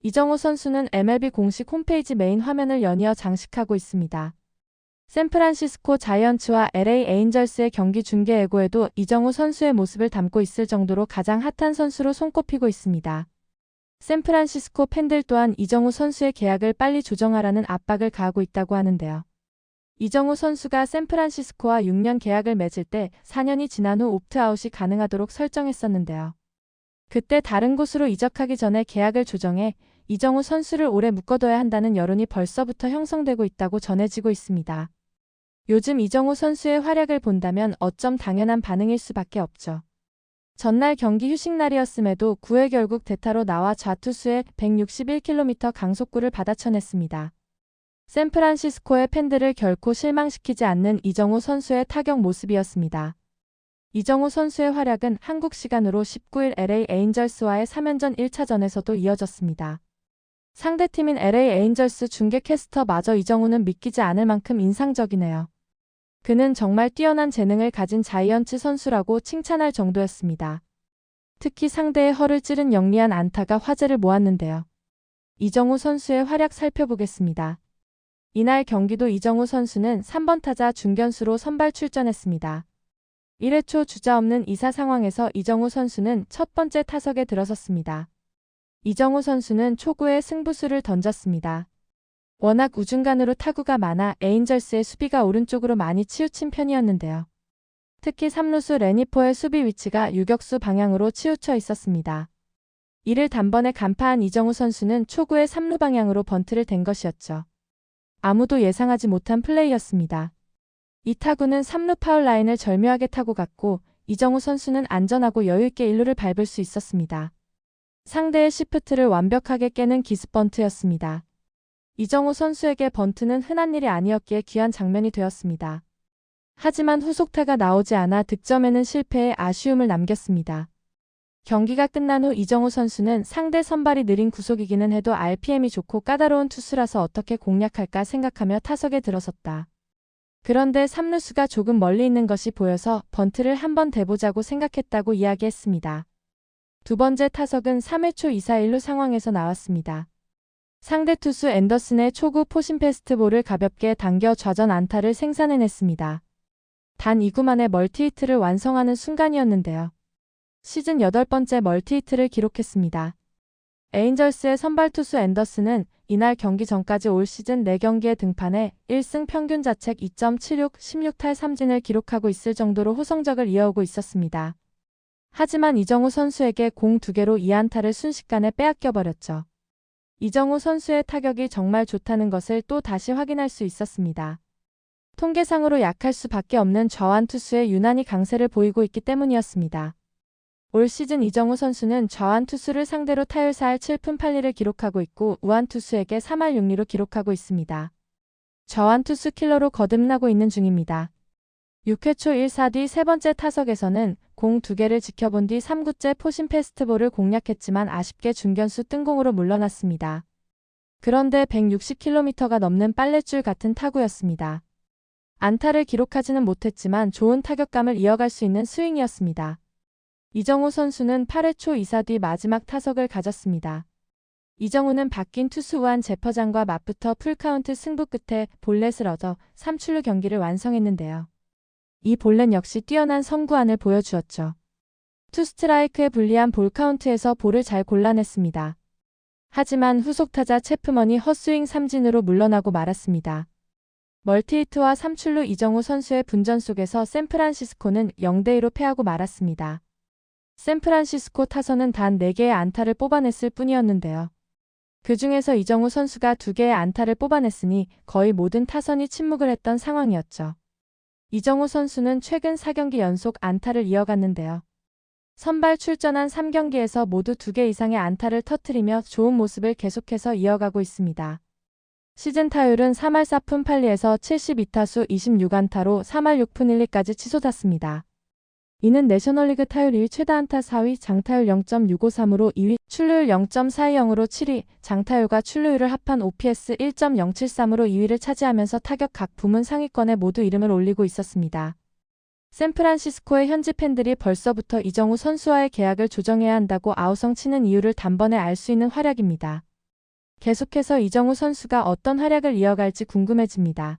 이정우 선수는 MLB 공식 홈페이지 메인 화면을 연이어 장식하고 있습니다. 샌프란시스코 자이언츠와 LA 에인절스의 경기 중계 예고에도 이정우 선수의 모습을 담고 있을 정도로 가장 핫한 선수로 손꼽히고 있습니다. 샌프란시스코 팬들 또한 이정우 선수의 계약을 빨리 조정하라는 압박을 가하고 있다고 하는데요. 이정우 선수가 샌프란시스코와 6년 계약을 맺을 때 4년이 지난 후 옵트아웃이 가능하도록 설정했었는데요. 그때 다른 곳으로 이적하기 전에 계약을 조정해 이정우 선수를 오래 묶어둬야 한다는 여론이 벌써부터 형성되고 있다고 전해지고 있습니다. 요즘 이정우 선수의 활약을 본다면 어쩜 당연한 반응일 수밖에 없죠. 전날 경기 휴식 날이었음에도 9회 결국 대타로 나와 좌투수의 161km 강속구를 받아쳐냈습니다. 샌프란시스코의 팬들을 결코 실망시키지 않는 이정우 선수의 타격 모습이었습니다. 이정우 선수의 활약은 한국 시간으로 19일 LA 에인절스와의 3연전 1차전에서도 이어졌습니다. 상대팀인 LA 에인절스 중계 캐스터 마저 이정우는 믿기지 않을 만큼 인상적이네요. 그는 정말 뛰어난 재능을 가진 자이언츠 선수라고 칭찬할 정도였습니다. 특히 상대의 허를 찌른 영리한 안타가 화제를 모았는데요. 이정우 선수의 활약 살펴보겠습니다. 이날 경기도 이정우 선수는 3번 타자 중견수로 선발 출전했습니다. 1회 초 주자 없는 2사 상황에서 이정우 선수는 첫 번째 타석에 들어섰습니다. 이정우 선수는 초구에 승부수를 던졌습니다. 워낙 우중간으로 타구가 많아 에인절스의 수비가 오른쪽으로 많이 치우친 편이었는데요. 특히 3루수 레니포의 수비 위치가 유격수 방향으로 치우쳐 있었습니다. 이를 단번에 간파한 이정우 선수는 초구의 3루 방향으로 번트를 댄 것이었죠. 아무도 예상하지 못한 플레이였습니다. 이 타구는 3루 파울 라인을 절묘하게 타고 갔고 이정우 선수는 안전하고 여유있게 1루를 밟을 수 있었습니다. 상대의 시프트를 완벽하게 깨는 기습번트였습니다. 이정우 선수에게 번트는 흔한 일이 아니었기에 귀한 장면이 되었습니다. 하지만 후속타가 나오지 않아 득점에는 실패해 아쉬움을 남겼습니다. 경기가 끝난 후 이정우 선수는 상대 선발이 느린 구속이기는 해도 RPM이 좋고 까다로운 투수라서 어떻게 공략할까 생각하며 타석에 들어섰다. 그런데 3루수가 조금 멀리 있는 것이 보여서 번트를 한번 대보자고 생각했다고 이야기했습니다. 두 번째 타석은 3회 초 2사 1루 상황에서 나왔습니다. 상대 투수 앤더슨의 초구 포신 패스트볼을 가볍게 당겨 좌전 안타를 생산해냈습니다. 단 2구 만에 멀티히트를 완성하는 순간이었는데요. 시즌 8번째 멀티히트를 기록했습니다. 에인절스의 선발 투수 앤더슨은 이날 경기 전까지 올 시즌 4경기에 등판해 1승 평균 자책 2.76, 16탈 3진을 기록하고 있을 정도로 호성적을 이어오고 있었습니다. 하지만 이정우 선수에게 공 2개로 2안타를 순식간에 빼앗겨버렸죠. 이정우 선수의 타격이 정말 좋다는 것을 또 다시 확인할 수 있었습니다. 통계상으로 약할 수밖에 없는 좌완 투수의 유난히 강세를 보이고 있기 때문이었습니다. 올 시즌 이정우 선수는 좌완 투수를 상대로 타율 4할 7푼 8리를 기록하고 있고 우완 투수에게 3할 6리로 기록하고 있습니다. 좌완 투수 킬러로 거듭나고 있는 중입니다. 6회 초 1사 뒤 세 번째 타석에서는 공두 개를 지켜본 뒤 3구째 포신 패스트볼을 공략했지만 아쉽게 중견수 뜬공으로 물러났습니다. 그런데 160km가 넘는 빨랫줄 같은 타구였습니다. 안타를 기록하지는 못했지만 좋은 타격감을 이어갈 수 있는 스윙이었습니다. 이정우 선수는 8회 초 2사 뒤 마지막 타석을 가졌습니다. 이정우는 바뀐 투수와한 재퍼장과 맞붙어 풀카운트 승부 끝에 볼넷을 얻어 3출루 경기를 완성했는데요. 이 볼넷 역시 뛰어난 선구안을 보여주었죠. 투 스트라이크에 불리한 볼 카운트에서 볼을 잘 골라냈습니다. 하지만 후속 타자 체프먼이 헛스윙 삼진으로 물러나고 말았습니다. 멀티히트와 3출루 이정우 선수의 분전 속에서 샌프란시스코는 0대2로 패하고 말았습니다. 샌프란시스코 타선은 단 4개의 안타를 뽑아냈을 뿐이었는데요. 그 중에서 이정우 선수가 2개의 안타를 뽑아냈으니 거의 모든 타선이 침묵을 했던 상황이었죠. 이정우 선수는 최근 4경기 연속 안타를 이어갔는데요. 선발 출전한 3경기에서 모두 2개 이상의 안타를 터트리며 좋은 모습을 계속해서 이어가고 있습니다. 시즌 타율은 3할 4푼 8리에서 72타수 26안타로 3할 6푼 1리까지 치솟았습니다. 이는 내셔널리그 타율 1위 최다 안타 4위 장타율 0.653으로 2위 출루율 0.420으로 7위 장타율과 출루율을 합한 OPS 1.073으로 2위를 차지하면서 타격 각 부문 상위권에 모두 이름을 올리고 있었습니다. 샌프란시스코의 현지 팬들이 벌써부터 이정우 선수와의 계약을 조정해야 한다고 아우성 치는 이유를 단번에 알 수 있는 활약입니다. 계속해서 이정우 선수가 어떤 활약을 이어갈지 궁금해집니다.